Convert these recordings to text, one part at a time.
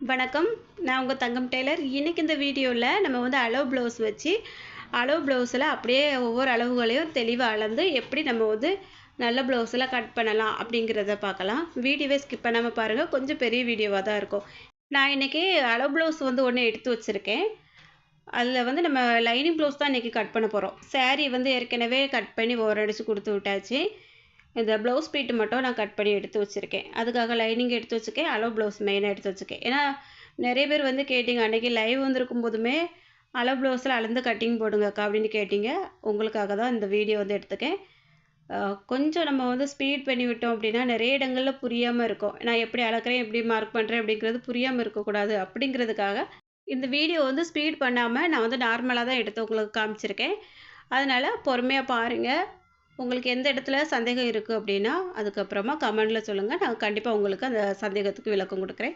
வணக்கம். நான் உங்கள் தங்கம் டெய்லர். இன்றைக்கி இந்த வீடியோவில் நம்ம வந்து அளவு ப்ளவுஸ் வச்சு அளவு ப்ளவுஸில் அப்படியே ஒவ்வொரு அளவுகளையும் தெளிவாக அளந்து எப்படி நம்ம வந்து நல்ல ப்ளவுஸில் கட் பண்ணலாம் அப்படிங்கிறத பார்க்கலாம். வீடியோவே ஸ்கிப் பண்ணாமல் பாருங்கள் கொஞ்சம் பெரிய வீடியோவாக தான் இருக்கும். நான் இன்றைக்கி அளவு ப்ளவுஸ் வந்து ஒன்று எடுத்து வச்சுருக்கேன். அதில் வந்து நம்ம லைனிங் ப்ளவுஸ் தான் இன்றைக்கி கட் பண்ண போகிறோம் saree வந்து ஏற்கனவே கட் பண்ணி ஓரடிச்சு கொடுத்து விட்டாச்சு. இந்த ப்ளவுஸ் பீட்டு மட்டும் நான் கட் பண்ணி எடுத்து வச்சுருக்கேன். அதுக்காக லைனிங் எடுத்து வச்சுருக்கேன். அளவு ப்ளவுஸ் மெயினாக எடுத்து வச்சுருக்கேன். ஏன்னா நிறைய பேர் வந்து கேட்டிங்க அன்றைக்கி லைவ் வந்திருக்கும் போதுமே அளவு ப்ளவுஸில் அளந்து கட்டிங் போடுங்கக்கா அப்படின்னு கேட்டிங்க. உங்களுக்காக தான் இந்த வீடியோ வந்து எடுத்துக்கேன். கொஞ்சம் நம்ம வந்து ஸ்பீட் பண்ணி விட்டோம் அப்படின்னா நிறைய இடங்களில் புரியாமல் இருக்கும். நான் எப்படி அளக்குறேன் எப்படி மார்க் பண்ணுறேன் அப்படிங்கிறது புரியாமல் இருக்கக்கூடாது அப்படிங்கிறதுக்காக இந்த வீடியோ வந்து ஸ்பீட் பண்ணாமல் நான் வந்து நார்மலாக தான் எடுத்து உங்களுக்கு காமிச்சிருக்கேன். அதனால் பொறுமையாக பாருங்கள் உங்களுக்கு எந்த இடத்துல சந்தேகம் இருக்குது அப்படின்னா அதுக்கப்புறமா கமெண்டில் சொல்லுங்கள் நான் கண்டிப்பாக உங்களுக்கு அந்த சந்தேகத்துக்கு விளக்கம் கொடுக்குறேன்.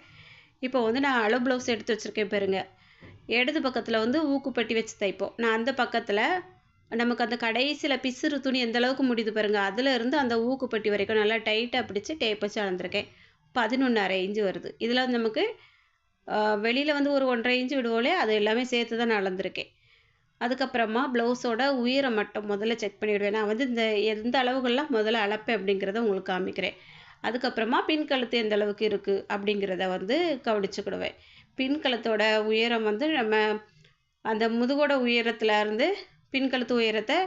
இப்போ வந்து நான் அளவு ப்ளவுஸ் எடுத்து வச்சுருக்கேன் பாருங்க. இடது பக்கத்தில் வந்து ஊக்குப்பட்டி வச்சு தைப்போம். நான் அந்த பக்கத்தில் நமக்கு அந்த கடைசியில் பிசுறு துணி எந்த அளவுக்கு முடியுது பாருங்கள் அதில் இருந்து அந்த ஊக்குப்பட்டி வரைக்கும் நல்லா டைட்டாக பிடிச்சி டேப் வச்சு அளந்துருக்கேன். பதினொன்று அரை இன்ச்சு வருது. இதில் வந்து நமக்கு வெளியில் வந்து ஒரு ஒன்றரை இன்ச்சு விடுவோலே அது எல்லாமே சேர்த்து தான் நான் அளந்திருக்கேன். அதுக்கப்புறமா ப்ளவுஸோட உயரம் மட்டும் முதல்ல செக் பண்ணிவிடுவேன் நான் வந்து இந்த எந்த அளவுகள்லாம் முதல்ல அளப்பேன் அப்படிங்கிறத உங்களுக்கு காமிக்கிறேன். அதுக்கப்புறமா பின் கழுத்து எந்த அளவுக்கு இருக்குது அப்படிங்கிறத வந்து கவனிச்சுக்கிடுவேன் பின் கழுத்தோட உயரம் வந்து நம்ம அந்த முதுகோட உயரத்தில் இருந்து பின் கழுத்து உயரத்தை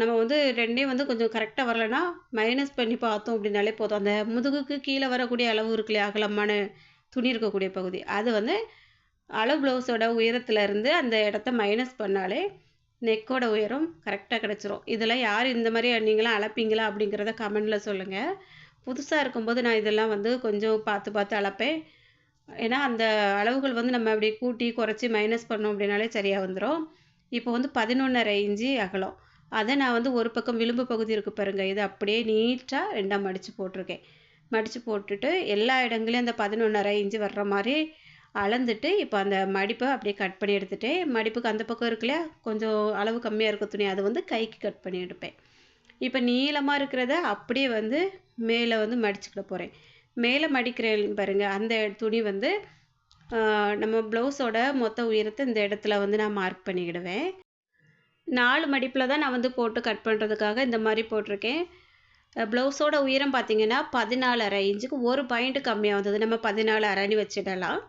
நம்ம வந்து ரெண்டையும் வந்து கொஞ்சம் கரெக்டாக வரலைன்னா மைனஸ் பண்ணி பார்த்தோம் அப்படின்னாலே போதும். அந்த முதுகுக்கு கீழே வரக்கூடிய அளவு இருக்கு இல்லையா அகலமான துணி இருக்கக்கூடிய பகுதி. அது வந்து அளவு ப்ளவுஸோட உயரத்தில் இருந்து அந்த இடத்த மைனஸ் பண்ணாலே நெக்கோட உயரம் கரெக்டாக கிடச்சிரும். இதெல்லாம் யார் இந்த மாதிரி நீங்களாம் அளப்பீங்களா அப்படிங்கிறத கமெண்டில் சொல்லுங்கள் புதுசாக இருக்கும்போது நான் இதெல்லாம் வந்து கொஞ்சம் பார்த்து பார்த்து அளப்பேன் ஏன்னா அந்த அளவுகள் வந்து நம்ம அப்படி கூட்டி குறைச்சி மைனஸ் பண்ணோம் அப்படின்னாலே சரியாக வந்துடும் இப்போ வந்து பதினொன்றரை இஞ்சி அகலம். அதை நான் வந்து ஒரு பக்கம் விளிம்பு பகுதி இருக்குது பாருங்கள் இதை அப்படியே நீட்டாக ரெண்டாக மடித்து போட்டிருக்கேன். மடித்து போட்டுட்டு எல்லா இடங்களையும் அந்த பதினொன்றரை இஞ்சி வர்ற மாதிரி அளந்துட்டு இப்போ அந்த மடிப்பை அப்படியே கட் பண்ணி எடுத்துகிட்டு மடிப்புக்கு அந்த பக்கம் இருக்குல்ல கொஞ்சம் அளவு கம்மியாக இருக்க துணி அதை வந்து கைக்கு கட் பண்ணி எடுப்பேன். இப்போ நீளமாக இருக்கிறத அப்படியே வந்து மேலே வந்து மடிச்சுக்கிட போகிறேன் மேலே மடிக்கிறேன் பாருங்கள் அந்த துணி வந்து நம்ம ப்ளவுஸோட மொத்த உயரத்தை இந்த இடத்துல வந்து நான் மார்க் பண்ணிக்கிடுவேன். நாலு மடிப்பில் தான் நான் வந்து போட்டு கட் பண்ணுறதுக்காக இந்த மாதிரி போட்டிருக்கேன். ப்ளவுஸோட உயரம் பார்த்தீங்கன்னா பதினாலு அரை இன்ச்சுக்கு ஒரு பாயிண்ட்டு கம்மியாக வந்தது. நம்ம பதினாலு அரைன்னு வச்சிடலாம்.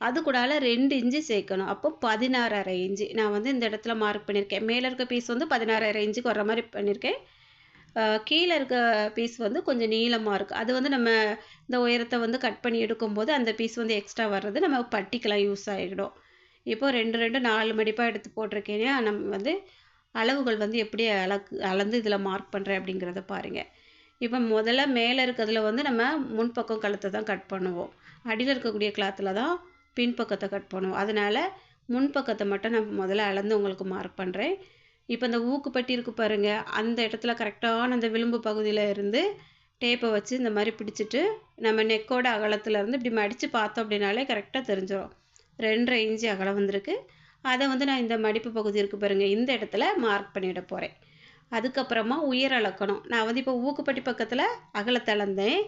அது கூடால ரெண்டு இன்ச்சு சேர்க்கணும். அப்போ பதினாறு அரை இன்ச்சு. நான் வந்து இந்த இடத்துல மார்க் பண்ணியிருக்கேன் மேலே இருக்க பீஸ் வந்து பதினாறு அரை இன்ச்சுக்கு வர மாதிரி பண்ணியிருக்கேன் கீழே இருக்க பீஸ் வந்து கொஞ்சம் நீளமாக இருக்குது அது வந்து நம்ம இந்த உயரத்தை வந்து கட் பண்ணி எடுக்கும்போது அந்த பீஸ் வந்து எக்ஸ்ட்ரா வர்றது நம்ம பட்டிக்கெல்லாம் யூஸ் ஆகிடும் இப்போ ரெண்டு ரெண்டு நாலு மடிப்பாக எடுத்து போட்டிருக்கேனே நம்ம வந்து அளவுகள் வந்து எப்படி அளக்கு அளந்து இதில் மார்க் பண்ணுறேன் அப்படிங்கிறத பாருங்கள் இப்போ முதல்ல மேலே இருக்கிறதுல வந்து நம்ம முன்பக்கம் கழுத்தை தான் கட் பண்ணுவோம். அடியில் இருக்கக்கூடிய கிளாத்தில் தான் பின்பக்கத்தை கட் பண்ணுவோம். அதனால் முன்பக்கத்தை மட்டும் நான் முதல்ல அளந்து உங்களுக்கு மார்க் பண்ணுறேன் இப்போ இந்த ஊக்குப்பட்டி இருக்கு பாருங்கள் அந்த இடத்துல கரெக்டான அந்த விளிம்பு பகுதியில் இருந்து டேப்பை வச்சு இந்த மாதிரி பிடிச்சிட்டு நம்ம நெக்கோட அகலத்தில் இருந்து இப்படி மடித்து பார்த்தோம் அப்படின்னாலே கரெக்டாக தெரிஞ்சிடும் ரெண்டரை இன்ச்சு அகலம் வந்திருக்கு. அதை வந்து நான் இந்த மடிப்பு பகுதி இருக்குது பாருங்கள் இந்த இடத்துல மார்க் பண்ணிட போகிறேன் அதுக்கப்புறமா உயர் அளக்கணும். நான் வந்து இப்போ ஊக்குப்பட்டி பக்கத்தில் அகலத்தை அளந்தேன்.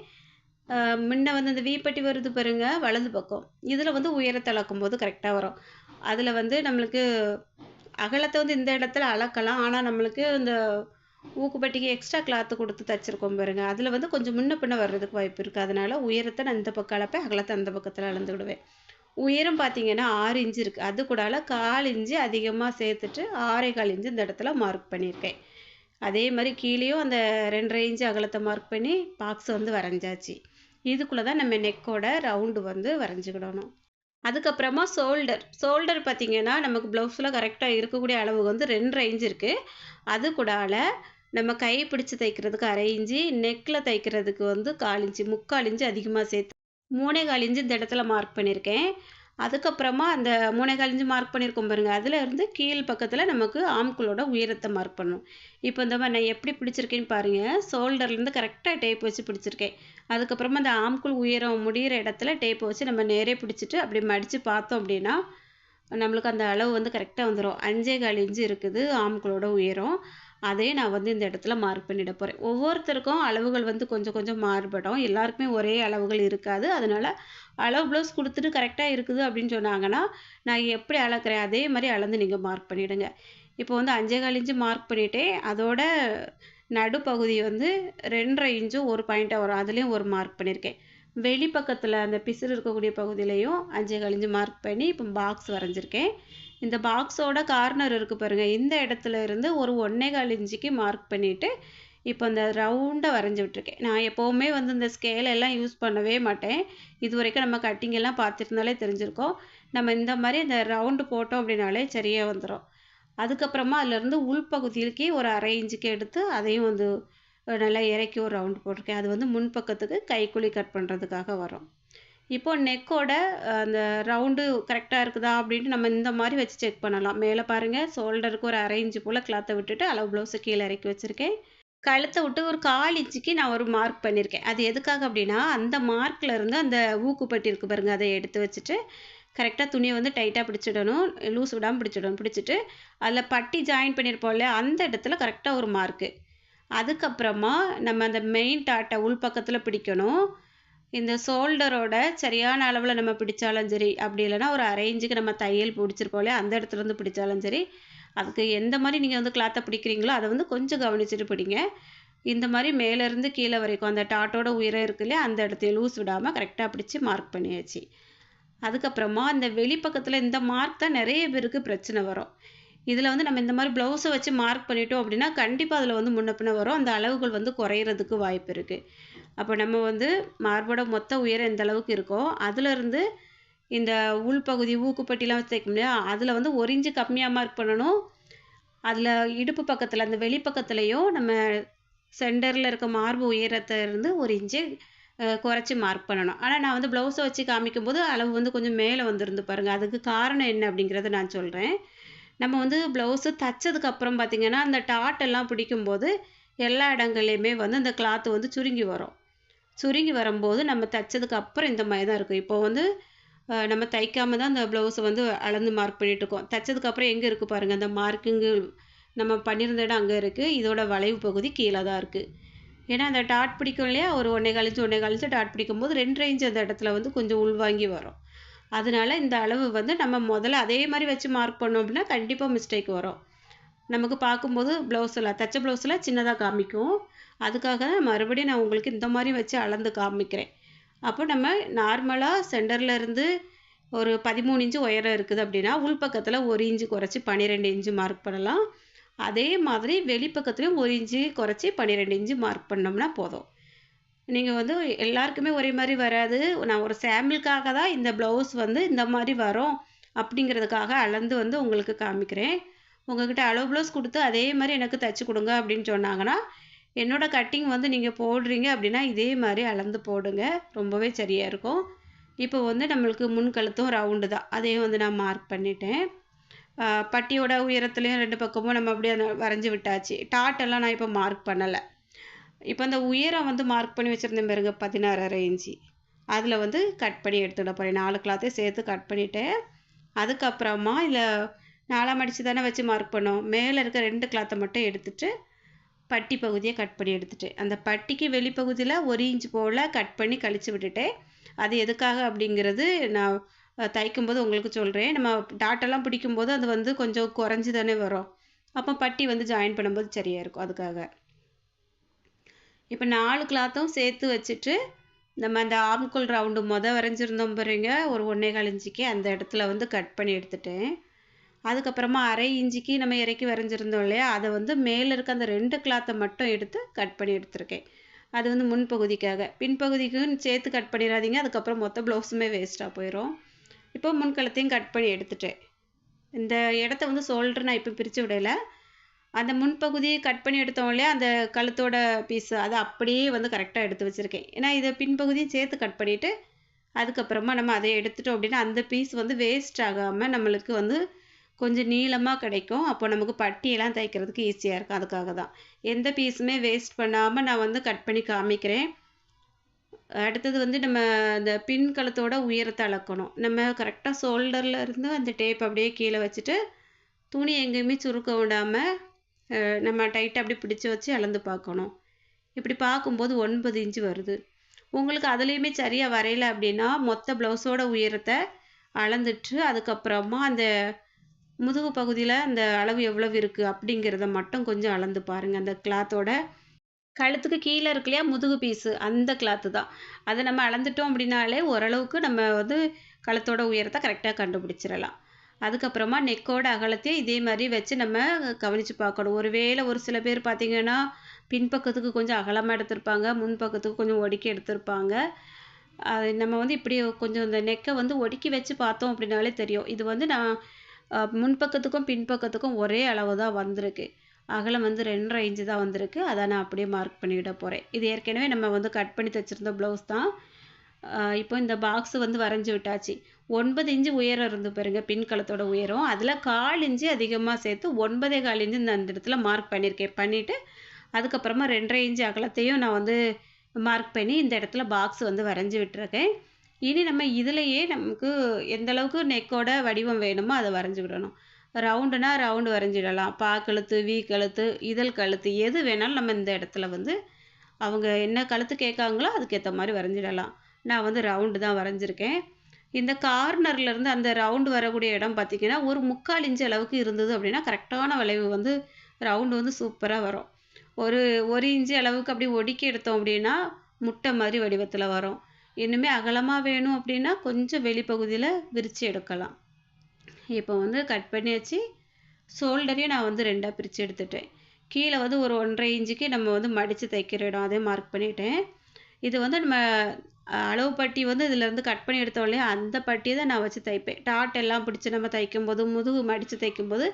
முன்ன வந்து இந்த வீப்பட்டி வருது பாருங்க வலது பக்கம். இதில் வந்து உயரத்தை அளக்கும் போது கரெக்டாக வரும். அதில் வந்து நம்மளுக்கு அகலத்தை வந்து இந்த இடத்துல அளக்கலாம். ஆனால் நம்மளுக்கு இந்த ஊக்குப்பட்டிக்கு எக்ஸ்ட்ரா கிளாத்து கொடுத்து தச்சிருக்கோம் பாருங்க. அதில் வந்து கொஞ்சம் முன்ன பின்ன வர்றதுக்கு வாய்ப்பு இருக்குது அதனால் உயரத்தை நான் இந்த பக்கம் அளப்பேன் அகலத்தை அந்த பக்கத்தில் அளந்துக்கிடுவேன் உயரம் பார்த்தீங்கன்னா ஆறு இன்ச்சு இருக்குது அது கூடால கால் இன்ச்சு அதிகமாக சேர்த்துட்டு ஆறே கால் இன்ச்சு இந்த இடத்துல மார்க் பண்ணியிருக்கேன் அதே மாதிரி கீழேயும் அந்த ரெண்டரை இன்ச்சு அகலத்தை மார்க் பண்ணி பாக்ஸ் வந்து வரைஞ்சாச்சு. இதுக்குள்ளே தான் நம்ம நெக்கோட ரவுண்டு வந்து வரைஞ்சிக்கிடணும். அதுக்கப்புறமா ஷோல்டர் ஷோல்டர் பார்த்திங்கன்னா நமக்கு ப்ளவுஸில் கரெக்டாக இருக்கக்கூடிய அளவு வந்து ரெண்டு ரேஞ்ச் இருக்குது அது கூடால நம்ம கை பிடிச்சி தைக்கிறதுக்கு அரை நெக்கில் தைக்கிறதுக்கு வந்து கால் இஞ்சி முக்கால் இஞ்சி அதிகமாக சேர்த்து மூணே கால் இஞ்சி இந்த இடத்துல மார்க் பண்ணியிருக்கேன். அதுக்கப்புறமா அந்த மூணே கால் மார்க் பண்ணியிருக்கோம் பாருங்கள் அதில் இருந்து கீழ் பக்கத்தில் நமக்கு ஆம்குளோட உயரத்தை மார்க் பண்ணணும் இப்போ இந்த மாதிரி நான் எப்படி பிடிச்சிருக்கேன்னு பாருங்கள் ஷோல்டர்லேருந்து கரெக்டாக டேப் வச்சு பிடிச்சிருக்கேன். அதுக்கப்புறமா அந்த ஆம்குள் உயரம் முடிகிற இடத்துல டேப் வச்சு நம்ம நேரே பிடிச்சிட்டு அப்படி மடித்து பார்த்தோம் அப்படின்னா நம்மளுக்கு அந்த அளவு வந்து கரெக்டாக வந்துடும் அஞ்சே கால் இன்ச்சு இருக்குது ஆம்குளோட உயரம். அதே நான் வந்து இந்த இடத்துல மார்க் பண்ணிட போகிறேன் ஒவ்வொருத்தருக்கும் அளவுகள் வந்து கொஞ்சம் கொஞ்சம் மாறுபடும். எல்லாருக்குமே ஒரே அளவுகள் இருக்காது. அதனால் அளவு ப்ளவுஸ் கொடுத்துட்டு கரெக்டாக இருக்குது அப்படின்னு சொன்னாங்கன்னா நான் எப்படி அளக்குறேன்? அதே மாதிரி அளந்து நீங்கள் மார்க் பண்ணிவிடுங்க இப்போ வந்து அஞ்சே கால் இன்ச்சு மார்க் பண்ணிட்டேன். அதோட நடுப்பகுதி வந்து ரெண்டரை இன்ச்சும் ஒரு பாயிண்ட்டாக வரும். அதுலேயும் ஒரு மார்க் பண்ணியிருக்கேன் வெளி பக்கத்தில் அந்த பிசுறு இருக்கக்கூடிய பகுதியிலையும் அஞ்சே கால் மார்க் பண்ணி இப்போ பாக்ஸ் வரைஞ்சிருக்கேன். இந்த பாக்ஸோட கார்னர் இருக்குது பாருங்கள் இந்த இடத்துல இருந்து ஒரு ஒன்றே கால் இன்ச்சுக்கு மார்க் பண்ணிவிட்டு இப்போ அந்த ரவுண்டை வரைஞ்சி விட்டுருக்கேன். நான் எப்போவுமே வந்து இந்த ஸ்கேல் எல்லாம் யூஸ் பண்ணவே மாட்டேன். இது வரைக்கும் நம்ம கட்டிங் எல்லாம் பார்த்துருந்தாலே தெரிஞ்சிருக்கோம். நம்ம இந்த மாதிரி இந்த ரவுண்டு போட்டோம் அப்படின்னாலே சரியாக வந்துடும் அதுக்கப்புறமா அதுலேருந்து உள்பகுதிக்கு ஒரு அரை இன்ச்சுக்கு எடுத்து அதையும் வந்து நல்லா இறக்கி ஒரு ரவுண்டு போட்டிருக்கேன். அது வந்து முன்பக்கத்துக்கு கைக்குழி கட் பண்ணுறதுக்காக வரும். இப்போ நெக்கோட அந்த ரவுண்டு கரெக்டாக இருக்குதா அப்படின்ட்டு நம்ம இந்த மாதிரி வச்சு செக் பண்ணலாம். மேலே பாருங்கள் ஷோல்டருக்கு ஒரு அரை இன்ச்சு போல் கிளாத்தை விட்டுட்டு அளவு ப்ளவுஸை கீழே இறக்கி வச்சுருக்கேன். கழுத்தை விட்டு ஒரு கால் இன்ச்சுக்கு நான் ஒரு மார்க் பண்ணியிருக்கேன் அது எதுக்காக அப்படின்னா அந்த மார்க்கில் இருந்து அந்த ஊக்குப்பட்டி இருக்குது பாருங்கள் அதை எடுத்து வச்சுட்டு கரெக்டாக துணியை வந்து டைட்டாக பிடிச்சிடணும் லூஸ் விடாமல் பிடிச்சிடணும். பிடிச்சிட்டு அதில் பட்டி ஜாயின் பண்ணியிருப்போம் இல்லையா அந்த இடத்துல கரெக்டாக ஒரு மார்க்கு அதுக்கப்புறமா நம்ம அந்த மெயின் டாட்டை உள்பக்கத்தில் பிடிக்கணும். இந்த ஷோல்டரோட சரியான அளவில் நம்ம பிடிச்சாலும் சரி அப்படி இல்லைன்னா ஒரு அரை இன்ச்சுக்கு நம்ம தையல் பிடிச்சிருக்கோம் இல்லையா? அந்த இடத்துலேருந்து பிடிச்சாலும் சரி அதுக்கு எந்த மாதிரி நீங்கள் வந்து கிளாத்தை பிடிக்கிறீங்களோ அதை வந்து கொஞ்சம் கவனிச்சுட்டு பிடிங்க. இந்த மாதிரி மேலேருந்து கீழே வரைக்கும் அந்த டாட்டோட உயரம் இருக்கு இல்லையா? அந்த இடத்தையும் லூஸ் விடாமல் கரெக்டாக பிடிச்சி மார்க் பண்ணியாச்சு. அதுக்கப்புறமா அந்த வெளிப்பக்கத்தில் இந்த மார்க் தான் நிறைய பேருக்கு பிரச்சனை வரும். இதில் வந்து நம்ம இந்த மாதிரி ப்ளவுஸை வச்சு மார்க் பண்ணிட்டோம் அப்படின்னா கண்டிப்பாக அதில் வந்து முன்னப்பின வரும். அந்த அளவுகள் வந்து குறையிறதுக்கு வாய்ப்பு இருக்குது அப்போ நம்ம வந்து மார்போட மொத்த உயரம் எந்த அளவுக்கு இருக்கோ அதுலேருந்து இந்த உள்பகுதி ஊக்குப்பட்டிலாம் வச்சு முடியாது அதில் வந்து ஒரு இன்ச்சு கம்மியாக மார்க் பண்ணணும். அதில் இடுப்பு பக்கத்தில் அந்த வெளிப்பக்கத்துலேயும் நம்ம சென்டரில் இருக்க மார்பு உயரத்தை இருந்து ஒரு இன்ச்சு குறைச்சி மார்க் பண்ணணும். ஆனால் நான் வந்து ப்ளவுஸை வச்சு காமிக்கும்போது அளவு வந்து கொஞ்சம் மேலே வந்துருந்து பாருங்கள் அதுக்கு காரணம் என்ன அப்படிங்கிறத நான் சொல்கிறேன் நம்ம வந்து ப்ளவுஸு தைச்சதுக்கப்புறம் பார்த்திங்கன்னா அந்த டாட் எல்லாம் பிடிக்கும்போது எல்லா இடங்கள்லையுமே வந்து அந்த கிளாத்து வந்து சுருங்கி வரும். சுருங்கி வரும்போது நம்ம தைச்சதுக்கு அப்புறம் இந்த மாதிரி தான் இருக்கும். இப்போ வந்து நம்ம தைக்காம தான் அந்த ப்ளவுஸை வந்து அளந்து மார்க் பண்ணிகிட்டு இருக்கோம் தைச்சதுக்கப்புறம் எங்கே இருக்குது பாருங்கள் அந்த மார்க்கிங்கு நம்ம பண்ணியிருந்த இடம் அங்கே இருக்குது இதோட வளைவு பகுதி கீழே தான் இருக்குது ஏன்னா அந்த டாட் பிடிக்கும் இல்லையா? ஒரு ஒன்றே கழிச்சு ஒன்றே கழிச்சு டாட் பிடிக்கும்போது ரெண்டு ரேஞ்சு அந்த இடத்துல வந்து கொஞ்சம் உள்வாங்கி வரும். அதனால இந்த அளவு வந்து நம்ம முதல்ல அதே மாதிரி வச்சு மார்க் பண்ணோம் அப்படின்னா கண்டிப்பாக மிஸ்டேக் வரும். நமக்கு பார்க்கும்போது ப்ளவுஸில் தச்ச ப்ளவுஸில் சின்னதாக காமிக்கும். அதுக்காக தான் மறுபடியும் நான் உங்களுக்கு இந்த மாதிரி வச்சு அளந்து காமிக்கிறேன். அப்போ நம்ம நார்மலாக சென்டரில் இருந்து ஒரு பதிமூணு இன்ச்சு உயரம் இருக்குது அப்படின்னா உள்பக்கத்தில் ஒரு இன்ச்சு குறைச்சி பன்னிரெண்டு இன்ச்சு மார்க் பண்ணலாம். அதே மாதிரி வெளிப்பக்கத்துலேயும் ஒரு இன்ச்சு குறைச்சி பன்னிரெண்டு இன்ச்சு மார்க் பண்ணோம்னா போதும். நீங்கள் வந்து எல்லாருக்குமே ஒரே மாதிரி வராது. நான் ஒரு சாம்பிளுக்காக தான் இந்த ப்ளவுஸ் வந்து இந்த மாதிரி வரும் அப்படிங்கிறதுக்காக அளந்து வந்து உங்களுக்கு காமிக்கிறேன். உங்கள்கிட்ட அளவு ப்ளவுஸ் கொடுத்து அதே மாதிரி எனக்கு தைச்சி கொடுங்க அப்படின்னு சொன்னாங்கன்னா என்னோடய கட்டிங் வந்து நீங்கள் போடுறீங்க அப்படின்னா இதே மாதிரி அளந்து போடுங்க. ரொம்பவே சரியாக இருக்கும். இப்போ வந்து நம்மளுக்கு முன் கழுத்தும் ரவுண்டு தான். அதையும் வந்து நான் மார்க் பண்ணிட்டேன். பட்டியோட உயரத்துலேயும் ரெண்டு பக்கமும் நம்ம அப்படியே வரைஞ்சி விட்டாச்சு. டாட்டெல்லாம் நான் இப்போ மார்க் பண்ணலை. இப்போ அந்த உயரம் வந்து மார்க் பண்ணி வச்சுருந்தேன் பாருங்க பதினாறரை இன்ச்சு. அதில் வந்து கட் பண்ணி எடுத்துட போகிறேன் நாலு கிளாத்தையும் சேர்த்து கட் பண்ணிவிட்டேன் அதுக்கப்புறமா இல்லை நாலாம் அடித்து தானே வச்சு மார்க் பண்ணோம். மேலே இருக்க ரெண்டு கிளாத்தை மட்டும் எடுத்துட்டு பட்டி பகுதியை கட் பண்ணி எடுத்துட்டு. அந்த பட்டிக்கு வெளிப்பகுதியில் ஒரு இன்ச் போல் கட் பண்ணி கழித்து விட்டுட்டேன் அது எதுக்காக அப்படிங்கிறது நான் தைக்கும்போது உங்களுக்கு சொல்கிறேன் நம்ம டாட்டெல்லாம் பிடிக்கும்போது அது வந்து கொஞ்சம் குறைஞ்சி தானே வரும். அப்போ பட்டி வந்து ஜாயின் பண்ணும்போது சரியாக இருக்கும். அதுக்காக. இப்போ நாலு கிளாத்தும் சேர்த்து வச்சுட்டு நம்ம அந்த ஆம்கோல் ரவுண்டு மொதல் வரைஞ்சிருந்தோம் பாருங்க ஒரு ஒன்றே கால் இன்ச்சிக்கு அந்த இடத்துல வந்து கட் பண்ணி எடுத்துட்டேன். அதுக்கப்புறமா அரை இஞ்சிக்கு நம்ம இறக்கி வரைஞ்சிருந்தோம் இல்லையா அதை வந்து மேலே இருக்க அந்த ரெண்டு கிளாத்தை மட்டும் எடுத்து கட் பண்ணி எடுத்திருக்கேன். அது வந்து முன்பகுதிக்காக பின்பகுதிக்கும் சேர்த்து கட் பண்ணிடாதீங்க அதுக்கப்புறம் மொத்த ப்ளவுஸுமே வேஸ்ட்டாக போயிடும் இப்போ முன்கலத்தையும் கட் பண்ணி எடுத்துட்டேன். இந்த இடத்த வந்து சோல்டர் நான் இப்போ பிரித்து விடலை. அந்த முன்பகுதி கட் பண்ணி எடுத்தோம் இல்லையா அந்த கழுத்தோட பீஸு அதை அப்படியே வந்து கரெக்டாக எடுத்து வச்சுருக்கேன். ஏன்னா இதை பின்பகுதியும் சேர்த்து கட் பண்ணிவிட்டு அதுக்கப்புறமா நம்ம அதை எடுத்துட்டோம் அப்படின்னா அந்த பீஸ் வந்து வேஸ்ட் ஆகாமல் நம்மளுக்கு வந்து கொஞ்சம் நீளமாக கிடைக்கும். அப்போ நமக்கு பட்டியெல்லாம் தைக்கிறதுக்கு ஈஸியாக இருக்கும். அதுக்காக தான். எந்த பீஸுமே வேஸ்ட் பண்ணாமல் நான் வந்து கட் பண்ணி காமிக்கிறேன். அடுத்தது வந்து நம்ம அந்த பின் கழுத்தோட உயரத்தை அளக்கணும். நம்ம கரெக்டாக ஷோல்டரில் இருந்து அந்த டேப் அப்படியே கீழே வச்சுட்டு துணி எங்கேயுமே சுருக்க விடாமல் நம்ம டைட்டாக அப்படி பிடிச்சி வச்சு அளந்து பார்க்கணும். இப்படி பார்க்கும்போது ஒன்பது இன்ச்சு வருது. உங்களுக்கு அதுலேயுமே சரியாக வரையலை அப்படின்னா மொத்த ப்ளவுஸோட உயரத்தை அளந்துட்டு அதுக்கப்புறமா அந்த முதுகு பகுதியில் அந்த அளவு எவ்வளவு இருக்குது அப்படிங்கிறத மட்டும் கொஞ்சம் அளந்து பாருங்கள் அந்த கிளாத்தோட கழுத்துக்கு கீழே இருக்கு இல்லையா முதுகு பீஸு அந்த கிளாத்து தான். அதை நம்ம அளந்துட்டோம் அப்படின்னாலே ஓரளவுக்கு நம்ம வந்து கழுத்தோட உயரத்தை கரெக்டாக கண்டுபிடிச்சிடலாம். அதுக்கப்புறமா நெக்கோட அகலத்தையும் இதே மாதிரி வச்சு நம்ம கவனித்து பார்க்கணும். ஒருவேளை ஒரு சில பேர் பார்த்திங்கன்னா பின்பக்கத்துக்கு கொஞ்சம் அகலமாக எடுத்திருப்பாங்க முன்பக்கத்துக்கு கொஞ்சம் ஒடுக்கி எடுத்திருப்பாங்க. அது நம்ம வந்து இப்படி கொஞ்சம் இந்த நெக்கை வந்து ஒடுக்கி வச்சு பார்த்தோம் அப்படின்னாலே தெரியும். இது வந்து நான் முன்பக்கத்துக்கும் பின்பக்கத்துக்கும் ஒரே அளவு தான் வந்திருக்கு. அகலம் வந்து ரெண்டரை இன்ச்சு தான் வந்திருக்கு. அதை நான் அப்படியே மார்க் பண்ணிவிட போகிறேன் இது ஏற்கனவே நம்ம வந்து கட் பண்ணி தைச்சிருந்த ப்ளவுஸ் தான். இப்போ இந்த பாக்ஸ் வந்து வரைஞ்சி விட்டாச்சு. ஒன்பது இன்ச்சு உயரம் இருந்து பாருங்கள் பின்கலத்தோட உயரம். அதில் கால் இன்ச்சு அதிகமாக சேர்த்து ஒன்பதே கால் இன்ச்சு இந்த அந்த இடத்துல மார்க் பண்ணியிருக்கேன் பண்ணிவிட்டு அதுக்கப்புறமா ரெண்டரை இன்ச்சு அகலத்தையும் நான் வந்து மார்க் பண்ணி இந்த இடத்துல பாக்ஸ் வந்து வரைஞ்சி விட்டுருக்கேன். இனி நம்ம இதுலேயே நமக்கு எந்த அளவுக்கு நெக்கோட வடிவம் வேணுமோ அதை வரைஞ்சி விடணும். ரவுண்டுனா ரவுண்டு வரைஞ்சிடலாம். பா கழுத்து வி கழுத்து இதழ் கழுத்து எது வேணாலும் நம்ம இந்த இடத்துல வந்து அவங்க என்ன கழுத்து கேட்காங்களோ அதுக்கேற்ற மாதிரி வரைஞ்சிடலாம். நான் வந்து ரவுண்டு தான் வரைஞ்சிருக்கேன். இந்த கார்னர்லேருந்து அந்த ரவுண்டு வரக்கூடிய இடம் பார்த்திங்கன்னா ஒரு முக்கால் இன்ச்சு அளவுக்கு இருந்தது அப்படின்னா கரெக்டான வளைவு வந்து ரவுண்டு வந்து சூப்பராக வரும். ஒரு ஒரு இன்ச்சு அளவுக்கு அப்படி ஒடுக்கி எடுத்தோம் அப்படின்னா முட்டை மாதிரி வடிவத்தில் வரும். இன்னுமே அகலமாக வேணும் அப்படின்னா கொஞ்சம் வெளிப்பகுதியில் விரித்து எடுக்கலாம். இப்போ வந்து கட் பண்ணி வச்சு ஷோல்டரையும் நான் வந்து ரெண்டாக பிரித்து எடுத்துட்டேன். கீழே வந்து ஒரு ஒன்றரை இன்ச்சுக்கு நம்ம வந்து மடித்து தைக்கிற இடம் அதே மார்க் பண்ணிட்டேன். இது வந்து நம்ம அளவு பட்டி வந்து இதுலேருந்து கட் பண்ணி எடுத்தோம் இல்லையா அந்த பட்டியை தான் நான் வச்சு தைப்பேன். டாட் எல்லாம் பிடிச்சி நம்ம தைக்கும்போது முதுகு மடித்து தைக்கும்போது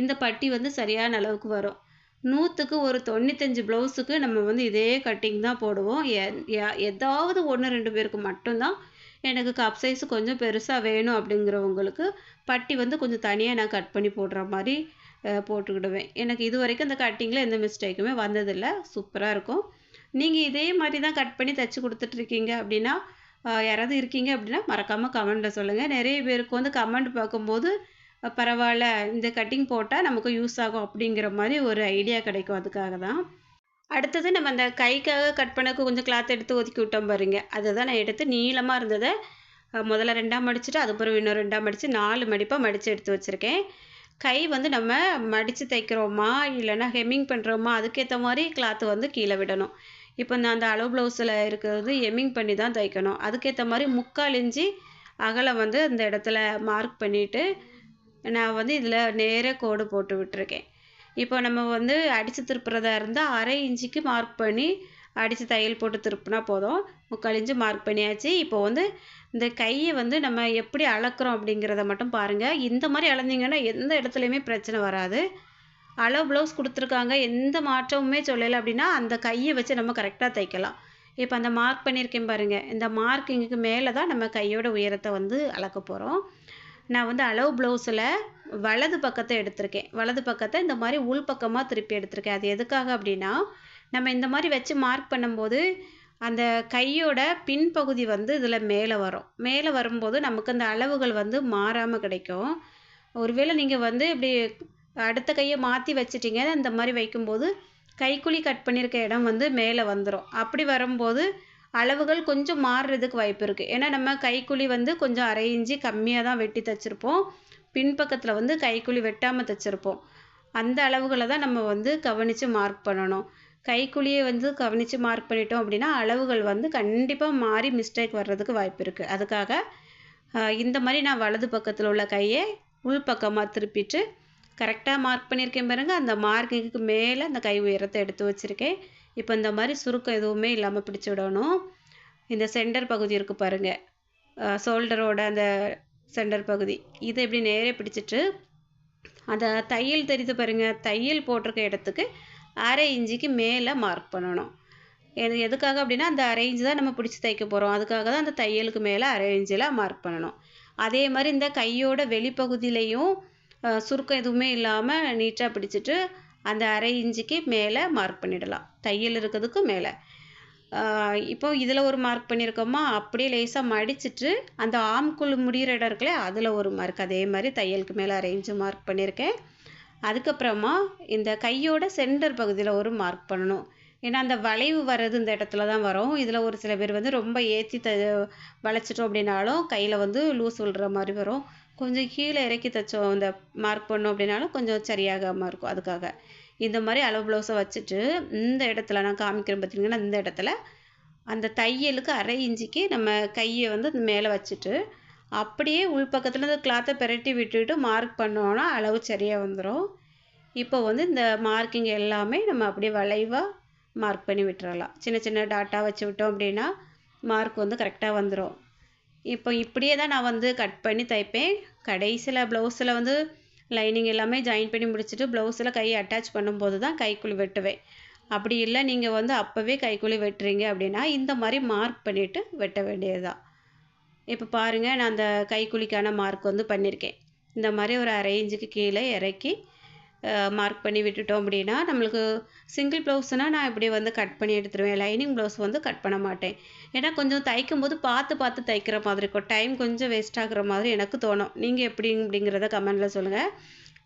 இந்த பட்டி வந்து சரியான அளவுக்கு வரும். நூற்றுக்கு ஒரு தொண்ணூத்தஞ்சு ப்ளவுஸுக்கு நம்ம வந்து இதே கட்டிங் தான் போடுவோம். ஏதாவது ஒன்று ரெண்டு பேருக்கு மட்டும்தான் எனக்கு கப் சைஸ் கொஞ்சம் பெருசாக வேணும் அப்படிங்கிறவங்களுக்கு பட்டி வந்து கொஞ்சம் தனியாக நான் கட் பண்ணி போடுற மாதிரி போட்டுக்கிடுவேன். எனக்கு இது வரைக்கும் அந்த கட்டிங்கில் எந்த மிஸ்டேக்குமே வந்ததில்லை. சூப்பராக இருக்கும். நீங்கள் இதே மாதிரி தான் கட் பண்ணி தைச்சி கொடுத்துட்ருக்கீங்க அப்படின்னா யாராவது இருக்கீங்க அப்படின்னா மறக்காமல் கமெண்ட்டில் சொல்லுங்கள் நிறைய பேருக்கு வந்து கமெண்ட் பார்க்கும்போது பரவாயில்ல இந்த கட்டிங் போட்டால் நமக்கு யூஸ் ஆகும் அப்படிங்கிற மாதிரி ஒரு ஐடியா கிடைக்கும். அதுக்காக தான். அடுத்தது நம்ம அந்த கைக்காக கட் பண்ணக்கு கொஞ்சம் கிளாத் எடுத்து ஒதுக்கி விட்டோம் பாருங்க. அதை தான் நான் எடுத்து நீளமாக இருந்ததை முதல்ல ரெண்டாக மடிச்சுட்டு அதுக்கப்புறம் இன்னும் ரெண்டாக மடித்து நாலு மடிப்பாக மடித்து எடுத்து வச்சுருக்கேன். கை வந்து நம்ம மடித்து தைக்கிறோமா இல்லைன்னா ஹெம்மிங் பண்ணுறோமா அதுக்கேற்ற மாதிரி கிளாத்து வந்து கீழே விடணும். இப்போ நான் அந்த அளவு ப்ளவுஸில் இருக்கிறது எம்மிங் பண்ணி தான் தைக்கணும். அதுக்கேற்ற மாதிரி முக்கால் இஞ்சி அகலம் வந்து அந்த இடத்துல மார்க் பண்ணிவிட்டு நான் வந்து இதில் நேராக கோடு போட்டு விட்டுருக்கேன். இப்போ நம்ம வந்து அடித்து திருப்புறதா இருந்தால் அரை இஞ்சிக்கு மார்க் பண்ணி அடித்து தையல் போட்டு திருப்பினா போதும். முக்கால் இன்ச்சு மார்க் பண்ணியாச்சு. இப்போ வந்து இந்த கையை வந்து நம்ம எப்படி அளக்குறோம் அப்படிங்கிறத மட்டும் பாருங்கள் இந்த மாதிரி அளந்தீங்கன்னா எந்த இடத்துலையுமே பிரச்சனை வராது. அளவு ப்ளவுஸ் கொடுத்துருக்காங்க. எந்த மாற்றமுமே சொல்லலை. அப்படின்னா அந்த கையை வச்சு நம்ம கரெக்டாக தைக்கலாம். இப்போ அந்த மார்க் பண்ணியிருக்கேன் பாருங்கள் இந்த மார்க்கிங்குக்கு மேலே தான் நம்ம கையோட உயரத்தை வந்து அளக்க போகிறோம் நான் வந்து அளவு ப்ளவுஸில் வலது பக்கத்தை எடுத்திருக்கேன். வலது பக்கத்தை இந்த மாதிரி உள் பக்கமாக திருப்பி எடுத்திருக்கேன். அது எதுக்காக அப்படின்னா நம்ம இந்த மாதிரி வச்சு மார்க் பண்ணும்போது அந்த கையோட பின்பகுதி வந்து இதில் மேலே வரும். மேலே வரும்போது நமக்கு அந்த அளவுகள் வந்து மாறாமல் கிடைக்கும். ஒருவேளை நீங்கள் வந்து இப்படி அடுத்த கையை மாற்றி வச்சிட்டிங்க. இந்த மாதிரி வைக்கும்போது கைக்குழி கட் பண்ணியிருக்க இடம் வந்து மேலே வந்துடும் அப்படி வரும்போது அளவுகள் கொஞ்சம் மாறுறதுக்கு வாய்ப்பு இருக்குது ஏன்னா நம்ம கைக்குழி வந்து கொஞ்சம் அரை இஞ்சி கம்மியாக தான் வெட்டி தைச்சிருப்போம். பின்பக்கத்தில் வந்து கைக்குழி வெட்டாமல் தைச்சிருப்போம். அந்த அளவுகளை தான் நம்ம வந்து கவனித்து மார்க் பண்ணணும். கைக்குழியை வந்து கவனித்து மார்க் பண்ணிட்டோம் அப்படின்னா அளவுகள் வந்து கண்டிப்பாக மாறி மிஸ்டேக் வர்றதுக்கு வாய்ப்பு இருக்குது அதுக்காக இந்த மாதிரி நான் வலது பக்கத்தில் உள்ள கையை உள் பக்கமாக திருப்பிட்டு கரெக்டாக மார்க் பண்ணியிருக்கேன் பாருங்கள் அந்த மார்க்குக்கு மேலே அந்த கை உயரத்தை எடுத்து வச்சுருக்கேன். இப்போ இந்த மாதிரி சுருக்கம் எதுவுமே இல்லாமல் பிடிச்சி விடணும். இந்த சென்டர் பகுதி இருக்குது பாருங்கள் ஷோல்டரோட அந்த சென்டர் பகுதி. இதை இப்படி நேரே பிடிச்சிட்டு அந்த தையல் தெரியுது பாருங்கள் தையல் போட்டிருக்க இடத்துக்கு அரை இஞ்சிக்கு மேலே மார்க் பண்ணணும். எனக்கு எதுக்காக அப்படின்னா அந்த அரை இன்ச்சு தான் நம்ம பிடிச்சி தைக்க போகிறோம் அதுக்காக தான் அந்த தையலுக்கு மேலே அரை இன்ச்சில் மார்க் பண்ணணும். அதே மாதிரி இந்த கையோட வெளிப்பகுதியிலையும் சுருக்கம் எதுவுமே இல்லாமல் நீட்டாக பிடிச்சிட்டு அந்த அரை இன்ச்சுக்கு மேலே மார்க் பண்ணிடலாம். தையல் இருக்கிறதுக்கு மேலே. இப்போ இதில் ஒரு மார்க் பண்ணியிருக்கோமா அப்படியே லேசாக மடிச்சிட்டு அந்த ஆம்குள் முடிகிற இடம் இருக்குல்ல அதில் ஒரு மார்க் அதே மாதிரி தையலுக்கு மேலே அரை இன்ச்சு மார்க் பண்ணியிருக்கேன் அதுக்கப்புறமா இந்த கையோட சென்டர் பகுதியில் ஒரு மார்க் பண்ணணும். ஏன்னா அந்த வளைவு வர்றது இந்த இடத்துல தான் வரும். இதில் ஒரு சில பேர் வந்து ரொம்ப ஏற்றி த வளைச்சிட்டோம் அப்படின்னாலும் கையில் வந்து லூஸ் விழுற மாதிரி வரும். கொஞ்சம் கீழே இறக்கி தைச்சோம் இந்த மார்க் பண்ணோம் அப்படின்னாலும் கொஞ்சம் சரியாகாமல் இருக்கும் அதுக்காக. இந்த மாதிரி அளவு ப்ளவுஸை வச்சுட்டு இந்த இடத்துல நான் காமிக்கிறேன் பார்த்தீங்கன்னா இந்த இடத்துல அந்த தையலுக்கு அரை இஞ்சிக்கு நம்ம கையை வந்து மேலே வச்சுட்டு அப்படியே உள்பக்கத்தில் இந்த கிளாத்தை பெரட்டி விட்டுட்டு மார்க் பண்ணோன்னா அளவு சரியாக வந்துடும் இப்போ வந்து இந்த மார்க்கிங் எல்லாமே நம்ம அப்படியே வளைவாக மார்க் பண்ணி விட்டுறலாம். சின்ன சின்ன டாட்டா வச்சு விட்டோம் அப்படின்னா மார்க் வந்து கரெக்டாக வந்துடும் இப்போ இப்படியே தான் நான் வந்து கட் பண்ணி தைப்பேன். கடைசியில் ப்ளவுஸில் வந்து லைனிங் எல்லாமே ஜாயின் பண்ணி முடிச்சுட்டு ப்ளவுஸில் கையை அட்டாச் பண்ணும்போது தான் கைக்குழி வெட்டுவேன். அப்படி இல்லை நீங்கள் வந்து அப்போவே கைக்குழி வெட்டுறீங்க அப்படின்னா இந்த மாதிரி மார்க் பண்ணிவிட்டு வெட்ட வேண்டியது தான் இப்போ பாருங்கள் நான் அந்த கைக்குழிக்கான மார்க் வந்து பண்ணியிருக்கேன் இந்த மாதிரி ஒரு அரை இன்ச்சுக்கு கீழே இறக்கி மார்க் பண்ணி விட்டுட்டோம் அப்படின்னா நம்மளுக்கு சிங்கிள் ப்ளவுஸ்னால் நான் இப்படி வந்து கட் பண்ணி எடுத்துருவேன். லைனிங் ப்ளவுஸ் வந்து கட் பண்ண மாட்டேன். ஏன்னா கொஞ்சம் தைக்கும் போது பார்த்து பார்த்து தைக்கிற மாதிரி இருக்கும். டைம் கொஞ்சம் வேஸ்ட் ஆகுற மாதிரி எனக்கு தோணும். நீங்கள் எப்படி அப்படிங்கிறத கமெண்டில் சொல்லுங்கள்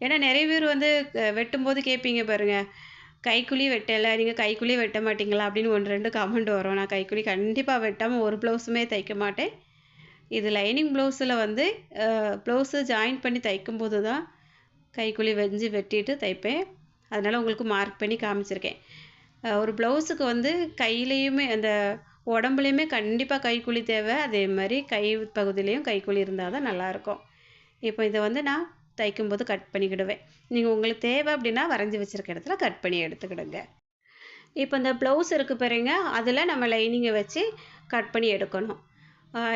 ஏன்னா நிறைய பேர் வந்து வெட்டும்போது கேட்பீங்க பாருங்கள் கைக்குழி வெட்டலை நீங்கள் கைக்குழி வெட்ட மாட்டீங்களா? அப்படின்னு ஒன்று ரெண்டு கமெண்ட் வரும். நான் கைக்குழி கண்டிப்பாக வெட்டாமல் ஒரு ப்ளவுஸுமே தைக்க மாட்டேன். இது லைனிங் ப்ளவுஸில் வந்து ப்ளவுஸு ஜாயின் பண்ணி தைக்கும்போது தான் கைக்குழி வெஞ்சு வெட்டிட்டு தைப்பேன். அதனால் உங்களுக்கு மார்க் பண்ணி காமிச்சிருக்கேன். ஒரு ப்ளவுஸுக்கு வந்து கையிலையுமே அந்த உடம்புலையுமே கண்டிப்பாக கைக்குழி தேவை. அதே மாதிரி கை பகுதியிலையும் கைக்குழி இருந்தால் தான் நல்லாயிருக்கும். இப்போ இதை வந்து நான் தைக்கும்போது கட் பண்ணிக்கிடுவேன். நீங்கள் உங்களுக்கு தேவை அப்படின்னா வரைஞ்சி வச்சுருக்க இடத்துல கட் பண்ணி எடுத்துக்கிடுங்க. இப்போ இந்த ப்ளவுஸ் இருக்குது பாருங்க அதில் நம்ம லைனிங்கை வச்சு கட் பண்ணி எடுக்கணும்.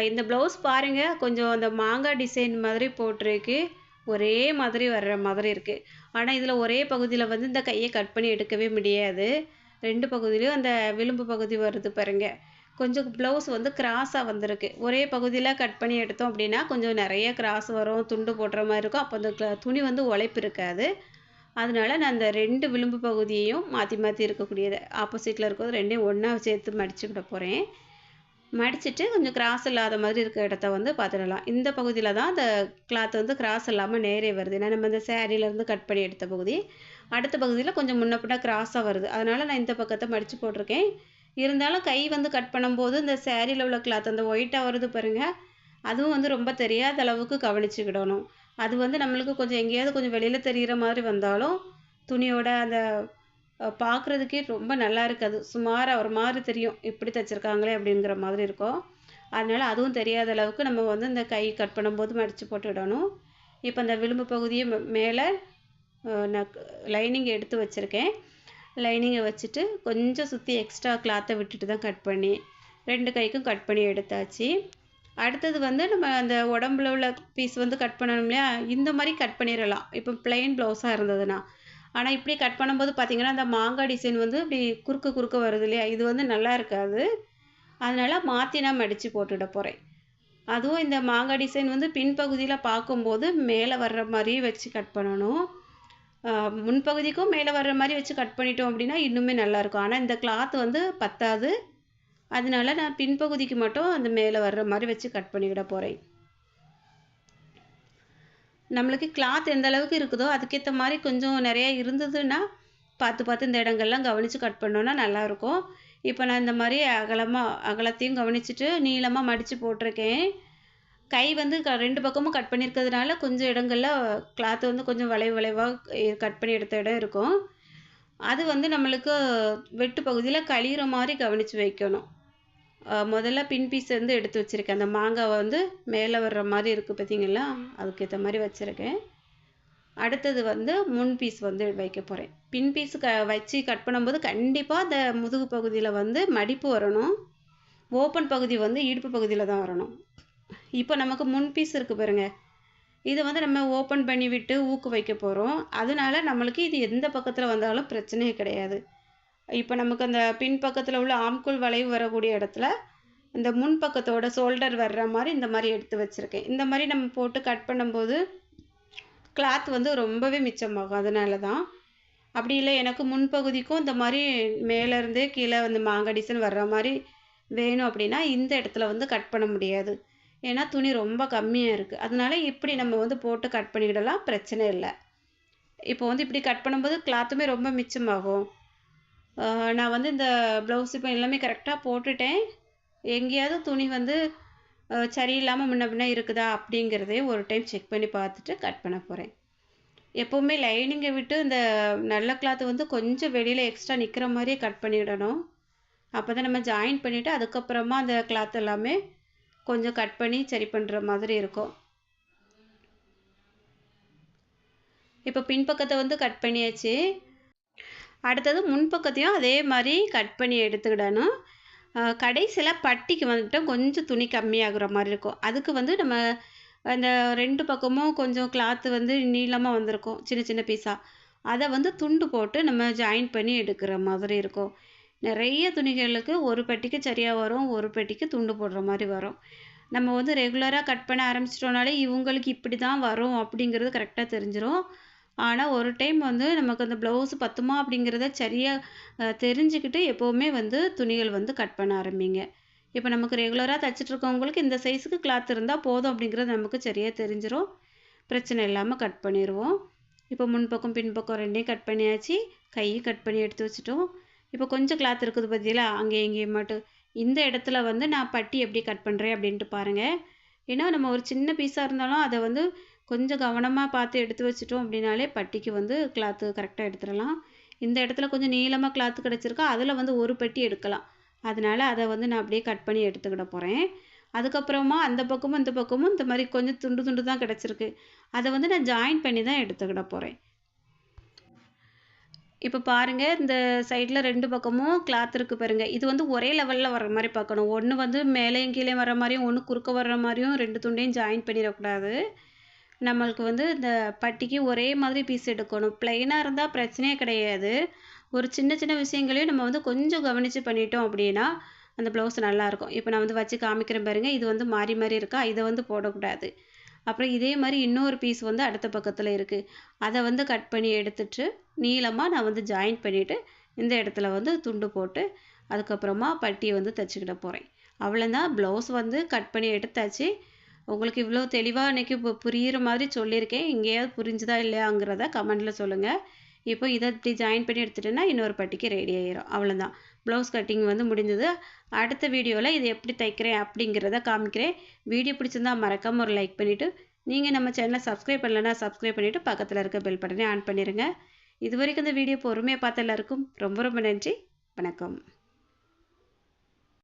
இந்த ப்ளவுஸ் பாருங்கள் கொஞ்சம் அந்த மாங்காய் டிசைன் மாதிரி போட்டிருக்கு. ஒரே மாதிரி வர்ற மாதிரி இருக்குது ஆனால் இதில் ஒரே பகுதியில் வந்து இந்த கையை கட் பண்ணி எடுக்கவே முடியாது. ரெண்டு பகுதியிலையும் அந்த விளிம்பு பகுதி வருது பாருங்க. கொஞ்சம் ப்ளவுஸ் வந்து கிராஸாக வந்திருக்கு. ஒரே பகுதியில் கட் பண்ணி எடுத்தோம் அப்படின்னா கொஞ்சம் நிறைய கிராஸ் வரும் துண்டு போடுற மாதிரி இருக்கும். அப்போ அந்த துணி வந்து உழைப்பு இருக்காது. அதனால நான் அந்த ரெண்டு விளிம்பு பகுதியையும் மாற்றி மாற்றி இருக்கக்கூடியது. ஆப்போசிட்டில் இருக்கிறது ரெண்டையும் ஒன்றா சேர்த்து மடிச்சுக்கிட விட போகிறேன் மடிச்சுட்டு கொஞ்சம் கிராஸ் இல்லாத மாதிரி இருக்க இடத்த வந்து பார்த்துடலாம். இந்த பகுதியில் தான் அந்த கிளாத் வந்து கிராஸ் இல்லாமல் நேரே வருது. ஏன்னா நம்ம இந்த சேரீலேருந்து கட் பண்ணி எடுத்த பகுதி. அடுத்த பகுதியில் கொஞ்சம் முன்ன பின்ன கிராஸாக வருது. அதனால் நான் இந்த பக்கத்தை மடித்து போட்டிருக்கேன். இருந்தாலும் கை வந்து கட் பண்ணும்போது இந்த சேரீயில் உள்ள கிளாத் அந்த ஒயிட்டாக வருது பாருங்கள் அதுவும் வந்து ரொம்ப தெரியாத அளவுக்கு கவனிச்சுக்கிடணும். அது வந்து நம்மளுக்கு கொஞ்சம் எங்கேயாவது கொஞ்சம் வெளியில் தெரிகிற மாதிரி வந்தாலும் துணியோட அந்த பார்க்குறதுக்கே ரொம்ப நல்லா இருக்காது சுமாராக ஒரு மாதிரி தெரியும். இப்படி தைச்சிருக்காங்களே அப்படிங்கிற மாதிரி இருக்கும். அதனால் அதுவும் தெரியாத அளவுக்கு நம்ம வந்து இந்த கை கட் பண்ணும்போது மடித்து போட்டுவிடணும் இப்போ இந்த விளிம்பு பகுதியை மேலே நான் லைனிங் எடுத்து வச்சுருக்கேன். லைனிங்கை வச்சுட்டு கொஞ்சம் சுற்றி எக்ஸ்ட்ரா கிளாத்தை விட்டுட்டு தான் கட் பண்ணி ரெண்டு கைக்கும் கட் பண்ணி எடுத்தாச்சு. அடுத்தது வந்து நம்ம அந்த உடம்புல உள்ள பீஸ் வந்து கட் பண்ணணும் இல்லையா? இந்த மாதிரி கட் பண்ணிடலாம். இப்போ பிளெயின் ப்ளவுஸாக இருந்ததுன்னா. ஆனால் இப்படி கட் பண்ணும்போது பார்த்திங்கன்னா அந்த மாங்காய் டிசைன் வந்து இப்படி குறுக்கு குறுக்க வருது இல்லையா? இது வந்து நல்லா இருக்காது. அதனால் மாற்றி நான் மடித்து போட்டுட போகிறேன் அதுவும் இந்த மாங்காய் டிசைன் வந்து பின்பகுதியில் பார்க்கும்போது மேலே வர்ற மாதிரி வச்சு கட் பண்ணணும். முன்பகுதிக்கும் மேலே வர்ற மாதிரி வச்சு கட் பண்ணிட்டோம் அப்படின்னா இன்னுமே நல்லாயிருக்கும் ஆனால் இந்த கிளாத் வந்து பத்தாது. அதனால நான் பின்பகுதிக்கு மட்டும் அந்த மேலே வர்ற மாதிரி வச்சு கட் பண்ணிக்கிட போகிறேன் நம்மளுக்கு கிளாத் எந்த அளவுக்கு இருக்குதோ அதுக்கேற்ற மாதிரி கொஞ்சம் நிறையா இருந்ததுன்னா பார்த்து பார்த்து இந்த இடங்கள்லாம் கவனித்து கட் பண்ணோன்னா நல்லாயிருக்கும். இப்போ நான் இந்த மாதிரி அகலமாக அகலத்தையும் கவனிச்சுட்டு நீளமாக மடித்து போட்டிருக்கேன். கை வந்து க ரெண்டு பக்கமும் கட் பண்ணியிருக்கிறதுனால கொஞ்சம் இடங்களில் கிளாத் வந்து கொஞ்சம் வளைவு வளைவாக கட் பண்ணி எடுத்த இடம் இருக்கும். அது வந்து நம்மளுக்கு வெட்டு பகுதியில் கழிகிற மாதிரி கவனித்து வைக்கணும். முதல்ல பின் பீஸ் வந்து எடுத்து வச்சுருக்கேன். அந்த மாங்காய் வந்து மேலே வர்ற மாதிரி இருக்குது பார்த்தீங்களா? அதுக்கேற்ற மாதிரி வச்சுருக்கேன். அடுத்தது வந்து முன் பீஸ் வந்து வைக்க போகிறேன் பின் பீஸ் க வச்சு கட் பண்ணும்போது கண்டிப்பாக அந்த முதுகு பகுதியில் வந்து மடிப்பு வரணும். ஓப்பன் பகுதி வந்து இடுப்பு பகுதியில் தான் வரணும். இப்போ நமக்கு முன் பீஸ் இருக்குது பாருங்க. இதை வந்து நம்ம ஓப்பன் பண்ணி விட்டு ஊக்கு வைக்க போகிறோம் அதனால நம்மளுக்கு இது எந்த பக்கத்தில் வந்தாலும் பிரச்சனையே கிடையாது. இப்போ நமக்கு அந்த பின்பக்கத்தில் உள்ள ஆம்குள் வளைவு வரக்கூடிய இடத்துல இந்த முன்பக்கத்தோட ஷோல்டர் வர்ற மாதிரி இந்த மாதிரி எடுத்து வச்சுருக்கேன். இந்த மாதிரி நம்ம போட்டு கட் பண்ணும்போது கிளாத் வந்து ரொம்பவே மிச்சமாகும். அதனால தான் அப்படி இல்லை எனக்கு முன்பகுதிக்கும் இந்த மாதிரி மேலேருந்தே கீழே வந்து மாங்காய் டிசைன் வர்ற மாதிரி வேணும் அப்படின்னா இந்த இடத்துல வந்து கட் பண்ண முடியாது. ஏன்னா துணி ரொம்ப கம்மியாக இருக்குது அதனால இப்படி நம்ம வந்து போட்டு கட் பண்ணிக்கிடலாம் பிரச்சனை இல்லை. இப்போ வந்து இப்படி கட் பண்ணும்போது கிளாத்துமே ரொம்ப மிச்சமாகும். நான் வந்து இந்த ப்ளவுஸ் இப்போ எல்லாமே கரெக்டாக போட்டுட்டேன். எங்கேயாவது துணி வந்து சரியில்லாமல் முன்ன பின்ன இருக்குதா அப்படிங்கிறதையும் ஒரு டைம் செக் பண்ணி பார்த்துட்டு கட் பண்ண போகிறேன் எப்போவுமே லைனிங்கை விட்டு இந்த நல்ல கிளாத்து வந்து கொஞ்சம் வெளியில் எக்ஸ்ட்ரா நிற்கிற மாதிரியே கட் பண்ணிவிடணும் அப்போ தான் நம்ம ஜாயின் பண்ணிவிட்டு அதுக்கப்புறமா அந்த கிளாத் எல்லாமே கொஞ்சம் கட் பண்ணி சரி பண்ணுற மாதிரி இருக்கும். இப்போ பின்பக்கத்தை வந்து கட் பண்ணியாச்சு. அடுத்தது முன்பக்கத்தையும் அதே மாதிரி கட் பண்ணி எடுத்துக்கிடணும். கடைசியில் பட்டிக்கு வந்துட்டு கொஞ்சம் துணி கம்மியாகிற மாதிரி இருக்கும். அதுக்கு வந்து நம்ம அந்த ரெண்டு பக்கமும் கொஞ்சம் கிளாத்து வந்து நீளமாக வந்திருக்கும் சின்ன சின்ன பீஸாக அதை வந்து துண்டு போட்டு நம்ம ஜாயின் பண்ணி எடுக்கிற மாதிரி இருக்கும். நிறைய துணிகளுக்கு ஒரு பெட்டிக்கு சரியாக வரும் ஒரு பெட்டிக்கு துண்டு போடுற மாதிரி வரும். நம்ம வந்து ரெகுலராக கட் பண்ண ஆரம்பிச்சிட்டோம்னாலே இவங்களுக்கு இப்படி தான் வரும் அப்படிங்கிறது கரெக்டாக தெரிஞ்சிடும் ஆனால் ஒரு டைம் வந்து நமக்கு அந்த ப்ளவுஸ் பத்துமா அப்படிங்கிறத சரியாக தெரிஞ்சுக்கிட்டு எப்போவுமே வந்து துணிகள் வந்து கட் பண்ண ஆரம்பிங்க. இப்போ நமக்கு ரெகுலராக தைச்சிட்டு இருக்கவங்களுக்கு இந்த சைஸுக்கு கிளாத் இருந்தால் போதும் அப்படிங்கிறது நமக்கு சரியாக தெரிஞ்சிடும் பிரச்சனை இல்லாமல் கட் பண்ணிடுவோம் இப்போ முன்பக்கம் பின்பக்கம் ரெண்டையும் கட் பண்ணியாச்சு. கையும் கட் பண்ணி எடுத்து வச்சுட்டோம். இப்போ கொஞ்சம் கிளாத் இருக்குது பார்த்தீங்களா அங்கே இங்கேயும் மட்டும் இந்த இடத்துல வந்து நான் பட்டி எப்படி கட் பண்ணுறேன் அப்படின்ட்டு பாருங்கள் ஏன்னா நம்ம ஒரு சின்ன பீஸாக இருந்தாலும் அதை வந்து கொஞ்சம் கவனமாக பார்த்து எடுத்து வச்சிட்டோம் அப்படின்னாலே பட்டிக்கு வந்து கிளாத்து கரெக்டாக எடுத்துடலாம். இந்த இடத்துல கொஞ்சம் நீளமாக கிளாத்து கிடச்சிருக்கா அதில் வந்து ஒரு பெட்டி எடுக்கலாம். அதனால அதை வந்து நான் அப்படியே கட் பண்ணி எடுத்துக்கிட போகிறேன் அதுக்கப்புறமா அந்த பக்கமும் இந்த பக்கமும் இந்த மாதிரி கொஞ்சம் துண்டு துண்டு தான் கிடச்சிருக்கு. அதை வந்து நான் ஜாயின் பண்ணி தான் எடுத்துக்கிட போகிறேன் இப்போ பாருங்கள் இந்த சைடில் ரெண்டு பக்கமும் கிளாத் இருக்குது பாருங்கள் இது வந்து ஒரே லெவலில் வர மாதிரி பார்க்கணும். ஒன்று வந்து மேலேயும் கீழே வர மாதிரியும் ஒன்று குறுக்க வர்ற மாதிரியும் ரெண்டு துண்டையும் ஜாயின் பண்ணிடக்கூடாது. நம்மளுக்கு வந்து இந்த பட்டிக்கு ஒரே மாதிரி பீஸ் எடுக்கணும். பிளெயினாக இருந்தால் பிரச்சனையே கிடையாது. ஒரு சின்ன சின்ன விஷயங்களையும் நம்ம வந்து கொஞ்சம் கவனித்து பண்ணிட்டோம் அப்படின்னா அந்த ப்ளவுஸ் நல்லாயிருக்கும் இப்போ நான் வந்து வச்சு காமிக்கிறேன் பாருங்கள் இது வந்து மாறி மாறி இருக்கா? இதை வந்து போடக்கூடாது. அப்புறம் இதே மாதிரி இன்னொரு பீஸ் வந்து அடுத்த பக்கத்தில் இருக்குது அதை வந்து கட் பண்ணி எடுத்துட்டு நீளமாக நான் வந்து ஜாயின் பண்ணிவிட்டு இந்த இடத்துல வந்து துண்டு போட்டு அதுக்கப்புறமா பட்டியை வந்து தைச்சிக்கிட போகிறேன் அவ்வளோதான் ப்ளவுஸ் வந்து கட் பண்ணி எடுத்தாச்சு. உங்களுக்கு இவ்வளோ தெளிவாக இன்றைக்கி இப்போ புரிகிற மாதிரி சொல்லியிருக்கேன். எங்கேயாவது புரிஞ்சுதா இல்லையாங்கிறத கமெண்டில் சொல்லுங்கள் இப்போ இதை இப்படி ஜாயின் பண்ணி எடுத்துட்டேன்னா இன்னொரு பட்டிக்கு ரெடி ஆயிரும். அவ்வளோதான் ப்ளவுஸ் கட்டிங் வந்து முடிஞ்சது. அடுத்த வீடியோவில் இது எப்படி தைக்கிறேன் அப்படிங்கிறத காமிக்கிறேன். வீடியோ பிடிச்சிருந்தா மறக்காமல் ஒரு லைக் பண்ணிவிட்டு நீங்கள் நம்ம சேனலை சப்ஸ்கிரைப் பண்ணலன்னா சப்ஸ்கிரைப் பண்ணிவிட்டு பக்கத்தில் இருக்க பெல் பட்டனே ஆன் பண்ணிடுங்க இது வரைக்கும் இந்த வீடியோ பொறுமையாக பார்த்த எல்லாருக்கும் ரொம்ப ரொம்ப நன்றி. வணக்கம்.